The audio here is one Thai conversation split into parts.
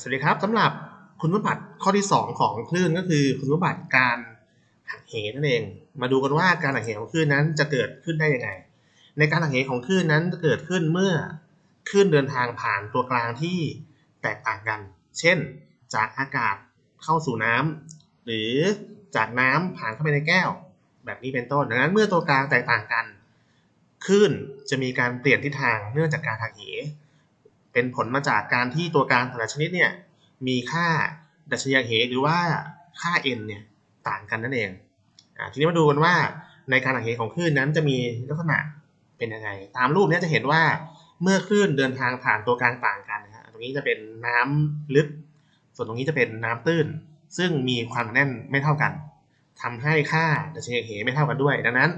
สวัสดีครับสำหรับคุณสมบัติข้อที่ 2 ของคลื่นก็คือคุณสมบัติการหักเหนั่นเอง มาดูกันว่าการหักเหของคลื่นนั้นจะเกิดขึ้นได้ยังไง ในการหักเหของคลื่นนั้นจะเกิดขึ้นเมื่อคลื่นเดินทางผ่านตัวกลางที่แตกต่างกัน เช่น จากอากาศเข้าสู่น้ำหรือจากน้ำผ่านเข้าไปในแก้ว แบบนี้เป็นต้นดังนั้นเมื่อตัวกลางแตกต่างกันคลื่นจะมีการเปลี่ยนทิศทางเนื่องจากการหักเห เป็นผลมาจากการที่ตัวกางแต่ละชนิดเนี่ยมีค่าดัชนีเหหรือว่าค่า n เนี่ยต่างกันนั่นเองอทีนี้มาดูกันว่าในการหักเหของคลื่นนั้นจะมีลักษณะเป็นยังไง ตามรูปนี้จะเห็นว่าเมื่อคลื่นเดินทางผ่านตัวกลางต่างกันนะฮะตรงนี้จะเป็นน้ำลึก ส่วนตรงนี้จะเป็นน้ำตื้น ซึ่งมีความแน่นไม่เท่ากันทำให้ค่าดัชนีเหไม่เท่ากันด้วย ดังนั้น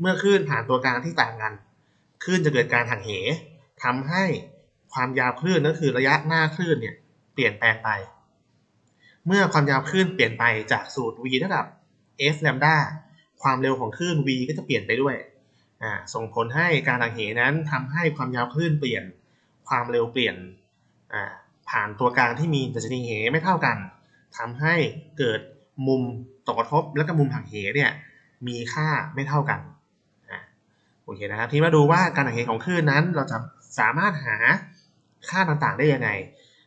เมื่อคลื่นผ่านตัวกลางที่ต่างกันคลื่นจะเกิดการหักเหทำให้ ความยาวคลื่นก็คือระยะหน้าคลื่นเนี่ยเปลี่ยนแปลงไป เมื่อความยาวคลื่นเปลี่ยนไปจากสูตร v เท่ากับ f lambda ความเร็วของคลื่น v ก็จะเปลี่ยนไปด้วยส่งผลให้การหักเหนั้นทำให้ความยาวคลื่นเปลี่ยน ความเร็วเปลี่ยนผ่านตัวกลางที่มีดัชนีเหไม่เท่ากันทำให้เกิดมุมตกกระทบและก็มุมหักเหเนี่ยมีค่าไม่เท่ากันอโอเคนะครับทีนี้มาดูว่าการหักเหของคลื่นนั้นเราจะสามารถหา ค่าต่างๆได้ยังไง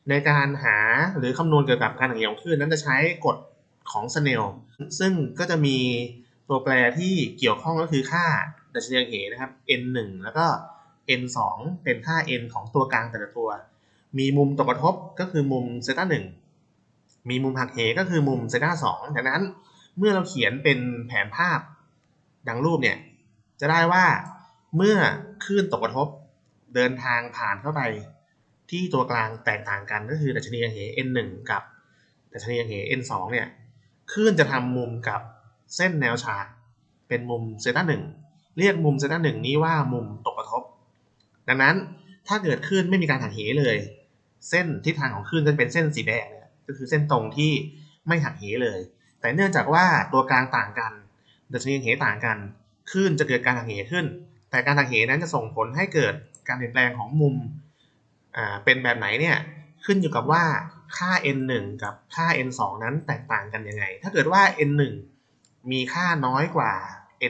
ในการหาหรือคำนวณเกี่ยวกับการหักเหของคลื่นนั้นจะใช้กฎของสเนลซึ่งก็จะมีตัวแปรที่เกี่ยวข้องก็คือค่าดัชนีเหนะครับ n 1แล้วก็ n 2เป็นค่า n ของตัวกลางแต่ละตัว มีมุมตกกระทบก็คือมุมเซต้าหนึ่งมีมุมหักเหก็คือมุมเซต้าสองดังนั้นเมื่อเราเขียนเป็นแผนภาพดังรูปเนี่ยจะได้ว่าเมื่อคลื่นตกกระทบเดินทางผ่านเข้าไป ที่ตัวกลางแตกต่างกันก็คือดัชนียเห n 1 กับดัชนียเห n 2 เนี่ยคลื่นจะทำมุมกับเส้นแนวฉากเป็นมุมเซต้าหนึ่งเรียกมุมเซต้าหนึ่งนี้ว่ามุมตกกระทบ ดังนั้นถ้าเกิดคลื่นไม่มีการหักเหเลย เส้นทิศทางของคลื่นจะเป็นเส้นสีแดงเนี่ยก็คือเส้นตรงที่ไม่หักเหเลย แต่เนื่องจากว่าตัวกลางต่างกันดัชนียเหต่างกันคลื่นจะเกิดการหักเหขึ้น แต่การหักเหนั้นจะส่งผลให้เกิดการเปลี่ยนแปลงของมุม อ่าเป็นแบบไหนเนี่ยขึ้นอยู่กับว่าค่า n 1 กับค่า n 2 นั้นแตกต่างกันยังไง ถ้าเกิดว่า n 1 มีค่าน้อยกว่า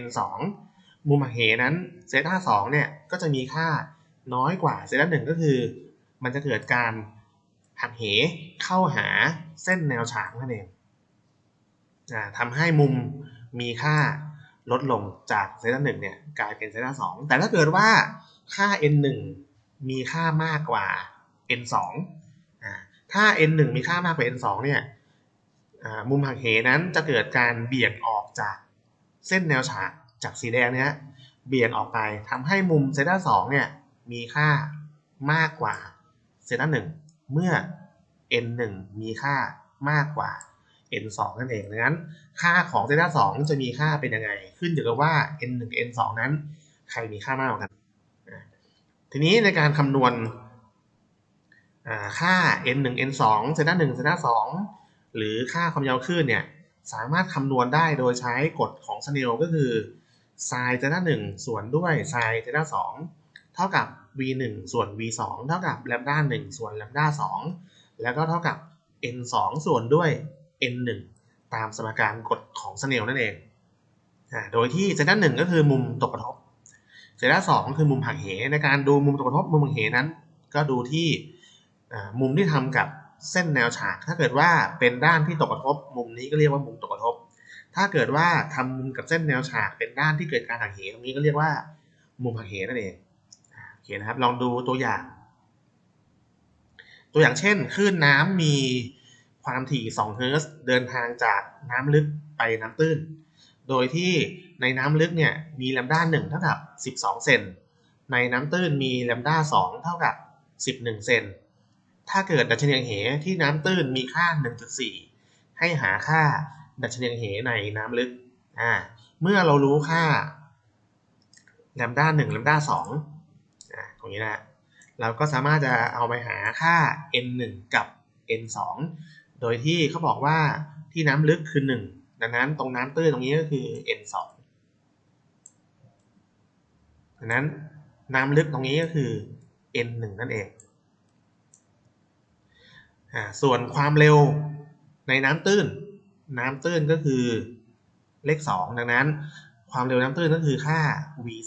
n 2 มุมหักเหนั้นเซต้า2เนี่ยก็จะมีค่าน้อยกว่าเซต้า1ก็คือ มันจะเกิดการหักเหเข้าหาเส้นแนวฉากนั่นเองอ่าทำให้มุมมีค่าลดลงจากเซต้า1เนี่ยกลายเป็นเซต้า2แต่ถ้าเกิดว่าค่า n 1 มีค่ามากกว่า n 2อ่าถ้า n 1มีค่ามากกว่า n 2เนี่ยอ่ามุมหักเหนั้นจะเกิดการเบี่ยงออกจากเส้นแนวฉากจากสีแดงเนี้ยเบี่ยงออกไปทำให้มุมเซต้า2เนี่ยมีค่ามากกว่าเซต้า1เมื่อ n 1มีค่ามากกว่า n 2นั่นเองดังนั้น ค่าของเซต้า2จะมีค่าเป็นยังไง ขึ้นอยู่กับว่า n 1 n 2นั้น ใครมีค่ามากกว่ากัน ทีนี้ในการคำนวณค่า n 1 n 2เซต้า1เซต้า2หรือค่าความยาวคลื่นเนี่ยสามารถคำนวณได้โดยใช้กฎของสเนลก็คือ sin เซต้า1ส่วนด้วย sin เซต้า2เท่ากับ v 1ส่วน v 2เท่ากับแลมด้า1ส่วนแลมด้า2แล้วก็เท่ากับ n 2ส่วนด้วย n 1ตามสมการกฎของสเนลนั่นเอง โดยที่เซต้า1ก็คือมุมตกกระทบ เซต้าสองคือมุมหักเหในการดูมุมตกกระทบมุมหักเหนั้น ก็ดูที่มุมที่ทำกับเส้นแนวฉาก ถ้าเกิดว่าเป็นด้านที่ตกกระทบ มุมนี้ก็เรียกว่ามุมตกกระทบ ถ้าเกิดว่าทำมุมกับเส้นแนวฉาก เป็นด้านที่เกิดการหักเหตรงนี้ก็เรียกว่า มุมหักเหนั่นเองโอเคนะครับ ลองดูตัวอย่าง ตัวอย่างเช่นคลื่นน้ำมีความถี่2เฮิร์ตซ์เดินทางจากน้ำลึกไปน้ำตื้น โดยที่ในน้ำลึกเนี่ยมีแลมด้า1เท่ากับ 12 เซน ในน้ำตื้นมีแลมด้า2เท่ากับ 11 เซน ถ้าเกิดดัชนีเหที่น้ำตื้นมีค่า 1.4 ให้หาค่าดัชนีเหในน้ำลึก อ่า เมื่อเรารู้ค่าแลมด้า1แลมด้า2อ่าตรงนี้นะเราก็สามารถจะเอาไปหาค่า n 1กับ n 2โดยที่เขาบอกว่าที่น้ำลึกคือ 1 ดังนั้นตรงน้ำตื้นตรงนี้ก็คือ n 2ดังนั้นน้ำลึกตรงนี้ก็คือ n 1นั่นเองส่วนความเร็วในน้ำตื้น น้ำตื้นก็คือเลข 2 ดังนั้น ความเร็วน้ำตื้นก็คือค่า v 2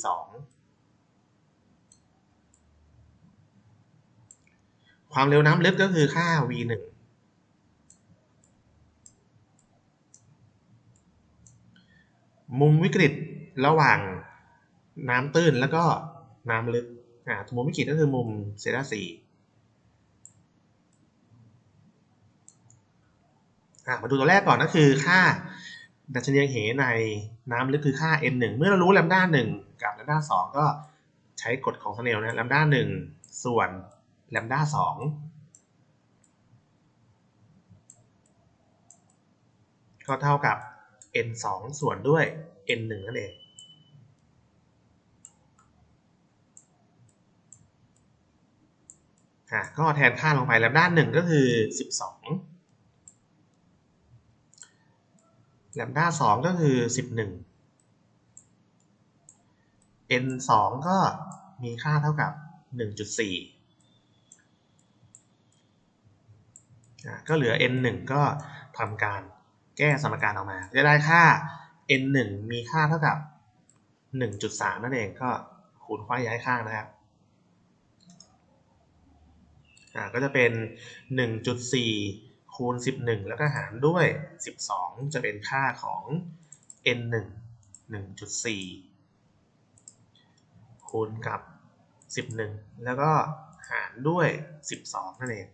ความเร็วน้ำลึกก็คือค่า v 1 มุมวิกฤตระหว่างน้ำตื้นแล้วก็น้ำลึกอ่ามุมวิกฤตก็คือมุมเซตาสี่อ่ามาดูตัวแรกก่อนก็คือค่าดัชนีเหในน้ำลึกคือค่า n 1เมื่อเรารู้ลมด้า1กับลมด้า2ก็ใช้กฎของสเนลนะลมด้า1ส่วนลมด้า2ก็เท่ากับ n 2ส่วนด้วย n 1นั่นเองอะก็แทนค่าลงไปแลมด้านหนึ่งก็คือ 12 แลมด้าสองก็คือ 11 n สองก็มีค่าเท่ากับ 1.4อะก็เหลือ n หนึ่งก็ทำการ แก้สมการออกมา จะได้ค่า n หนึ่งมีค่าเท่ากับ 1.3 นั่นเองก็คูณค่าย้ายข้างนะครับก็จะเป็น 1.4 คูณ 11 แล้วก็หารด้วย 12 จะเป็นค่าของ n 1 1.4 คูณกับ 11 แล้วก็หารด้วย 12 นั่นเอง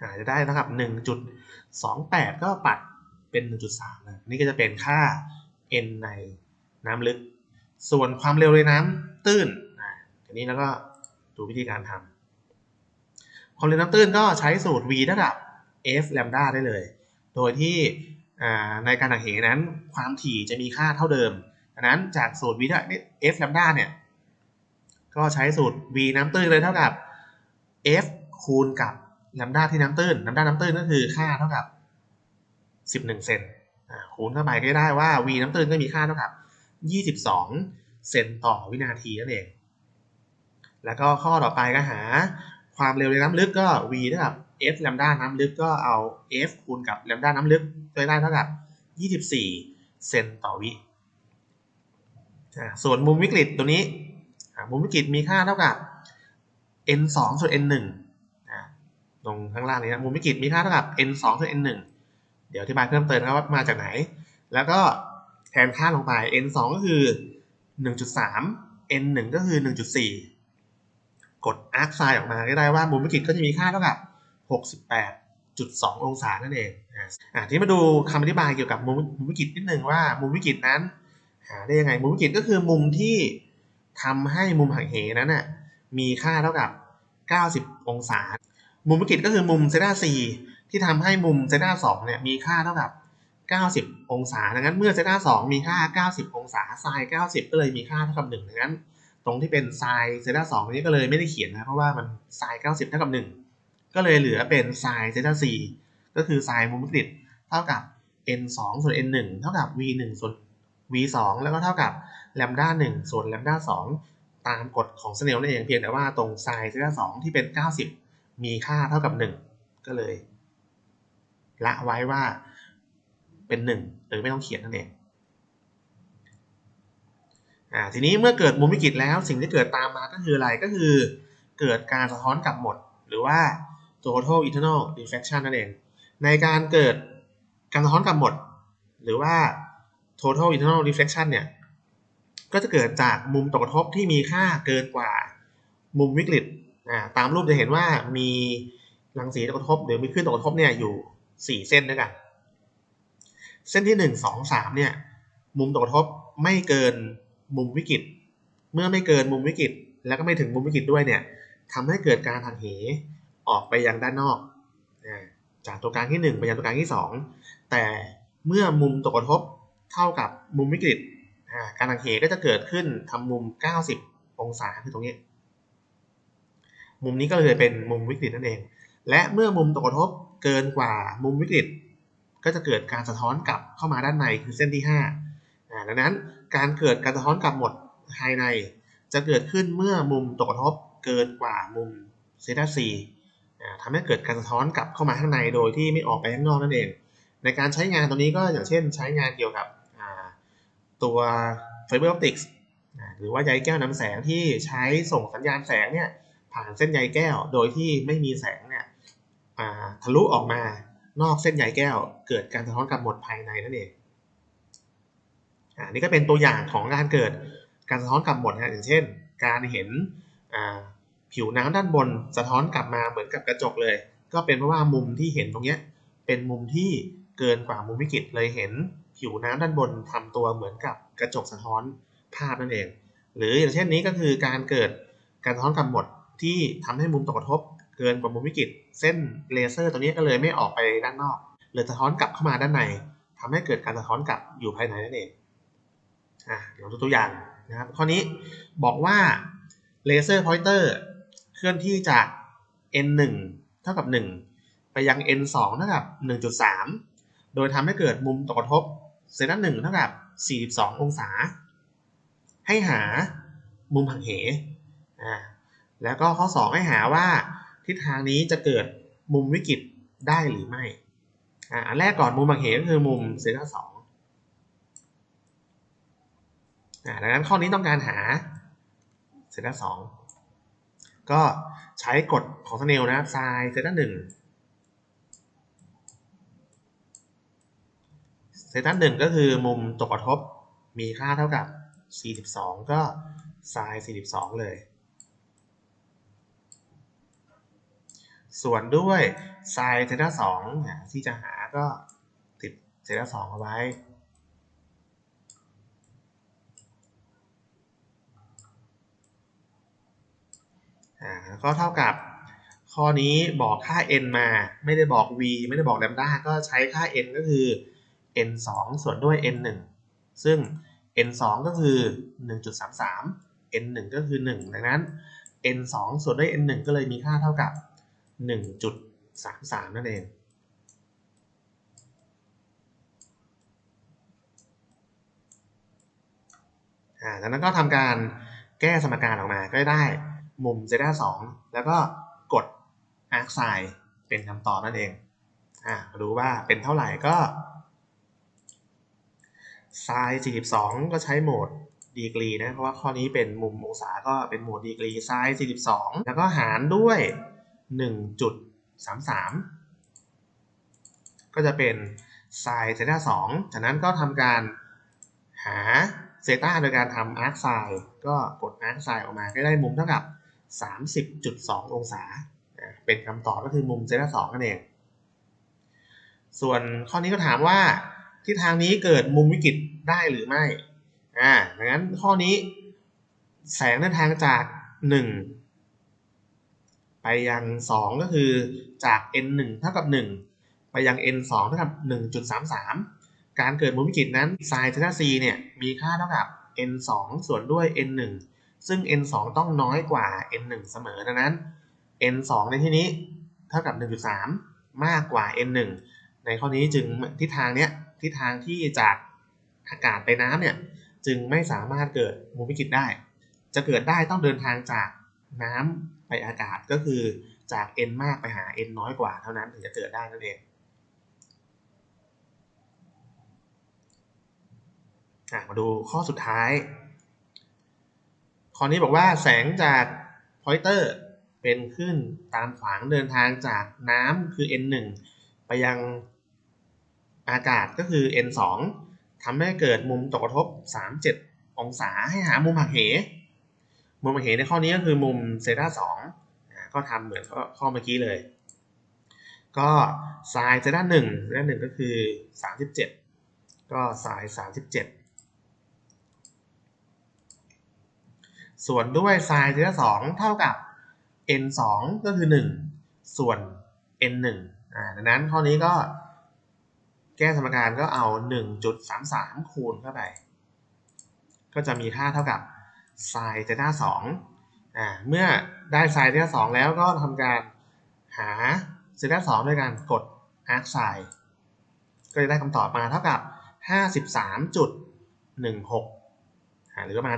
อาจะได้เท่ากับ 1.28 ก็ปัดเป็น 1.3นะนี่ก็จะเป็นค่า n ในน้ำลึก ส่วนความเร็วในน้ำตื้นอ่าทีนี้แล้วก็ดูวิธีการทำความเร็วน้ำตื้นก็ใช้สูตร v เท่ากับ f lambda ได้เลย โดยที่ในการหักเหนั้นความถี่จะมีค่าเท่าเดิมดังนั้นจากสูตร v เท่า f lambda เนี่ยก็ใช้สูตร v น้ำตื้นเลยเท่ากับ f คูณกับ lambda ที่น้ำตื้น lambda น้ำตื้นก็คือค่าเท่ากับ 11 เซนคูณเข้าไปก็ได้ว่า v น้ำตื้นก็มีค่าเท่ากับ 22 เซนต่อวินาทีนั่นเอง แล้วก็ข้อต่อไปก็หา ความเร็วในน้ำลึกก็ v เท่ากับ f แลมด้าน้ำลึกก็เอา f คูณกับแลมด้าน้ำลึกจะได้เท่ากับ 24 เซนต่อวิส่วนมุมวิกฤตตัวนี้ มุมวิกฤตมีค่าเท่ากับ n 2ส่วน n 1 ตรงข้างล่างนี้นะมุมวิกฤตมีค่าเท่ากับ n 2ส่วน n 1เดี๋ยวอธิบายเพิ่มเติมนะว่ามาจากไหน แล้วก็แทนค่าลงไป n 2ก็คือ 1.3 n 1ก็คือ 1.4 กดอาร์คไซน์ออกมาก็ได้ว่ามุมวิกฤตก็จะมีค่าเท่ากับ 68.2 องศานั่นเองอ่าที่มาดูคำอธิบายเกี่ยวกับมุมมุมวิกฤตนิดนึงว่ามุมวิกฤตนั้น หาได้ยังไงมุมวิกฤตก็คือมุมที่ทำให้มุมหักเหนั้นน่ะมีค่าเท่ากับ 90 องศา มุมวิกฤตก็คือมุมเซต้า4ที่ทำให้มุมเซต้า2เนี่ยมีค่าเท่ากับ 90 องศาดังนั้นเมื่อเซต้า2มีค่า 90 องศาไซน์90 ก็เลยมีค่าเท่ากับ1ดังนั้น ตรงที่เป็นไซน์เซต้า2นี้ก็เลยไม่ได้เขียนนะเพราะว่ามันไซน์90 เท่ากับ 1 ก็เลยเหลือเป็นไซน์เซต้า4ก็คือไซน์มุมวิกฤตเท่ากับ n 2ส่วน n 1เท่ากับ v 1ส่วน v 2แล้วก็เท่ากับแลมด้า1ส่วนแลมด้า2ตามกฎของสเนลนั่นเองเพียงแต่ว่าตรงไซน์เซต้า2ที่เป็น 90 มีค่าเท่ากับ 1 ก็เลย ละไว้ว่าเป็น 1 หรือไม่ต้องเขียนนั่นเองอ่าทีนี้เมื่อเกิดมุมวิกฤตแล้วสิ่งที่เกิดตามมาก็คืออะไรก็คือเกิดการสะท้อนกลับหมด หรือว่า total internal reflection นั่นเอง ในการเกิดการสะท้อนกลับหมด หรือว่า total internal reflection เนี่ยก็จะเกิดจากมุมตกกระทบที่มีค่าเกินกว่ามุมวิกฤต ตามรูปจะเห็นว่ามีรังสีตกกระทบหรือมีคลื่นตกกระทบเนี่ยอยู่ 4 เส้นด้วยกัน เส้นที่ 1 2 3เนี่ยมุมตกกระทบไม่เกินมุมวิกฤต เมื่อไม่เกินมุมวิกฤต แล้วก็ไม่ถึงมุมวิกฤตด้วยเนี่ยทำให้เกิดการหักเหออกไปยังด้านนอกจากตัวกลางที่ 1 ไปยังตัวกลางที่ 2 แต่เมื่อมุมตกกระทบเท่ากับมุมวิกฤตการหักเหก็จะเกิดขึ้นทำมุม 90 องศาคือตรงนี้ มุมนี้ก็เลยเป็นมุมวิกฤตนั่นเอง และเมื่อมุมตกกระทบเกินกว่ามุมวิกฤต ก็จะเกิดการสะท้อนกลับเข้ามาด้านในคือเส้นที่5ดังนั้นการเกิดการสะท้อนกลับหมดภายใน จะเกิดขึ้นเมื่อมุมตกกระทบเกินกว่ามุมเซตาซีอ่ทำให้เกิดการสะท้อนกลับเข้ามาข้างในโดยที่ไม่ออกไปข้างนอกนั่นเอง ในการใช้งานตัวนี้ก็อย่างเช่นใช้งานเกี่ยวกับตัวไฟเบอร์ออปติกส์หรือว่าใยแก้วนำแสงที่ใช้ส่งสัญญาณแสงเนี่ย ผ่านเส้นใยแก้ว โดยที่ไม่มีแสงเนี่ยทะลุออกมานอกเส้นใยแก้ว เกิดการสะท้อนกลับหมดภายในนั่นเองอ่านี่ก็เป็นตัวอย่างของการเกิดการสะท้อนกลับหมดนะอย่างเช่น การเห็นผิวน้ำด้านบนสะท้อนกลับมาเหมือนกับกระจกเลย ก็เป็นเพราะว่ามุมที่เห็นตรงเนี้ยเป็นมุมที่เกินกว่ามุมวิกฤตเลยเห็นผิวน้ำด้านบนทำตัวเหมือนกับกระจกสะท้อนภาพนั่นเอง หรืออย่างเช่นนี้ก็คือการเกิดการสะท้อนกลับหมด ที่ทำให้มุมตกกระทบเกินกว่ามุมวิกฤต เส้นเลเซอร์ตัวนี้ก็เลยไม่ออกไปด้านนอกเลยสะท้อนกลับเข้ามาด้านในทำให้เกิดการสะท้อนกลับอยู่ภายในนั่นเองอะเราดูตัวอย่างนะครับข้อนี้บอกว่าเลเซอร์พอยเตอร์เคลื่อนที่จาก n 1เท่ากับ 1 ไปยัง n 2เท่ากับ 1.3 โดยทำให้เกิดมุมตกกระทบเซนต์หนึ่งเท่ากับ 42 องศา ให้หามุมหักเหอ่า แล้วก็ข้อ 2 ให้หาว่าทิศทางนี้จะเกิดมุมวิกฤตได้หรือไม่อันแรกก่อนมุมหักเหก็คือมุมเซนต์สองดังนั้นข้อนี้ต้องการหาเซนต์สองก็ใช้กฎของสเนลนะครับไซน์เซนต์หนึ่งเซนต์หนึ่งก็คือมุมตกกระทบมีค่าเท่ากับ 42 ก็ไซน์42 เลย ส่วนด้วยไซน์เทต้าสองที่จะหาก็ติดเทต้าสองเอาไว้อ่าก็เท่ากับข้อนี้บอกค่า n มาไม่ได้บอก v ไม่ได้บอกแลมด้าก็ใช้ค่า n ก็คือ n 2 ส่วนด้วย n 1ซึ่ง n 2 ก็คือ 1.33 n 1ก็คือ 1 ดังนั้น n 2 ส่วนด้วย n 1ก็เลยมีค่าเท่ากับ 1.33 นั่นเอง อ่าจากนั้นก็ทำการแก้สมการออกมา ก็ได้มุมเซต้า2แล้วก็กดอาร์คไซน์เป็นคำตอบนั่นเอง อ่าดูว่าเป็นเท่าไหร่ก็ไซน์42 ก็ใช้โหมดดีกรีนะ เพราะว่าข้อนี้เป็นมุมองศาก็เป็นโหมดดีกรีไซน์42 แล้วก็หารด้วย 1.33 ก็จะเป็นไซน์เซต้า2จากนั้นก็ทำการหาเซต้าโดยการทำอาร์คไซน์ก็กดอาร์คไซน์ออกมาก็ได้มุมเท่ากับ 30.2 องศา เป็นคำตอบก็คือมุมเซต้า2นั่นเอง ส่วนข้อนี้ก็ถามว่าทิศทางนี้เกิดมุมวิกฤตได้หรือไม่ อ่า ดังนั้นข้อนี้แสงเดินทางจาก 1 ไปยัง 2 ก็คือจาก n 1เท่ากับ 1 ไปยัง n 2เท่ากับ 1.33 การเกิดมุมวิกฤตนั้น sin theta c เนี่ยมีค่าเท่ากับ n 2ส่วนด้วย n 1ซึ่ง n 2ต้องน้อยกว่า n 1เสมอดังนั้น n 2ในที่นี้เท่ากับ 1.3 มากกว่า n 1ในข้อนี้จึงทิศทางเนี้ยทิศทางที่จากอากาศไปน้ำเนี่ยจึงไม่สามารถเกิดมุมวิกฤตได้ จะเกิดได้ต้องเดินทางจากน้ำ ไปอากาศก็คือจาก n มากไปหา n น้อยกว่าเท่านั้นถึงจะเกิดได้นั่นเองมาดูข้อสุดท้าย ข้อนี้บอกว่าแสงจากพอยเตอร์เป็นขึ้นตามขวางเดินทางจากน้ำคือ n 1ไปยังอากาศก็คือ n 2ทำให้เกิดมุมตกกระทบ 37 องศาให้หามุมหักเห มุมหักเหในข้อนี้ก็คือมุมเซต้า2ก็ทำเหมือนข้อเมื่อกี้เลย ก็ไซน์เซต้า1เซต้า1ก็คือ 37 ก็ไซน์37 ส่วนด้วยไซน์เซต้า2เท่ากับ n 2ก็คือ 1 ส่วน n 1อ่าดังนั้นข้อนี้ก็แก้สมการก็เอา 1.33 คูณเข้าไป ก็จะมีค่าเท่ากับ sin เทต้า2อ่าเมื่อได้ sin เทต้า2แล้วก็ทำการหาเซต้า2ด้วยการกด arc sin ก็จะได้คำตอบมาเท่ากับ 53.16 หรือประมาณ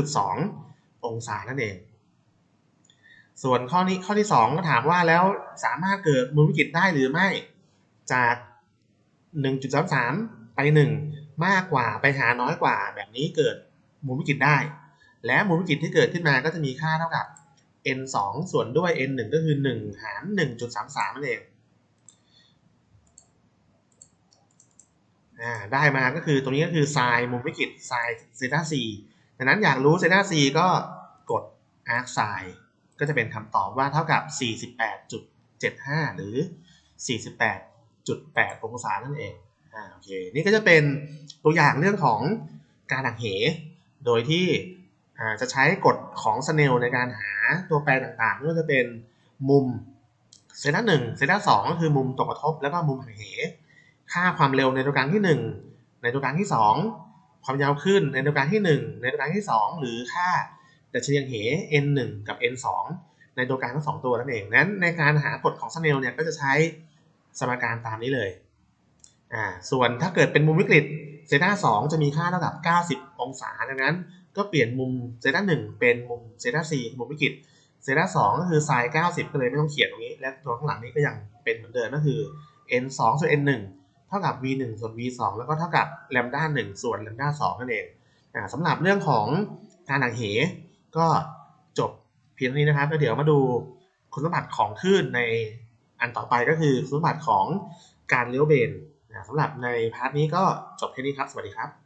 53.2 องศานั่นเอง ส่วนข้อนี้ข้อที่สองก็ถามว่าแล้วสามารถเกิดมุมวิกฤตได้หรือไม่จาก 1.33 ไป 1 มากกว่าไปหาน้อยกว่าแบบนี้เกิดมุมวิกฤตได้ และมุมวิกฤตที่เกิดขึ้นมาก็จะมีค่าเท่ากับ n 2ส่วนด้วย n 1ก็คือ 1 หาร 1.33นั่นเองอ่าได้มาก็คือตรงนี้ก็คือไซน์มุมวิกฤตไซน์เซต้าซีดังนั้นอยากรู้เซต้าซีก็กดอาร์คไซน์ก็จะเป็นคำตอบว่าเท่ากับ 48.75 หรือ 48.8 องศานั่นเองอ่าโอเคนี่ก็จะเป็นตัวอย่างเรื่องของการหักเห โดยที่ จะใช้กฎของสเนลในการหาตัวแปรต่างๆไม่ว่าจะเป็นมุมเซต้าหนึ่งเซต้าสองก็คือมุมตกกระทบแล้วก็มุมหักเห ค่าความเร็วในตัวกลางที่ 1 ในตัวกลางที่ 2 ความยาวขึ้นในตัวกลางที่ 1 ในตัวกลางที่ 2 หรือค่าดัชนีเห n 1กับ n 2ในตัวกลางทั้งสองตัวนั่นเองนั้นในการหากฎของสเนลเนี่ยก็จะใช้สมการตามนี้เลยอ่าส่วนถ้าเกิดเป็นมุมวิกฤตเซต้า2จะมีค่าเท่ากับ 90 องศาดังนั้น ก็เปลี่ยนมุมเซต้า1เป็นมุมเซต้า4มุมวิกฤตเซต้า2ก็คือไซน์90ก็เลยไม่ต้องเขียนตรงนี้ และตัวข้างหลังนี้ก็ยังเป็นเหมือนเดิมก็คือ n 2ส่วน n 1เท่ากับ v 1ส่วน v 2แล้วก็เท่ากับแลมด้า1ส่วนแลมด้า2นั่นเองอ่าสำหรับเรื่องของการหักเหก็จบเพียงเท่านี้นะครับแล้วเดี๋ยวมาดูคุณสมบัติของคลื่นในอันต่อไปก็คือคุณสมบัติของการเลี้ยวเบนอ่าสำหรับในพาร์ทนี้ก็จบแค่นี้ครับ สวัสดีครับ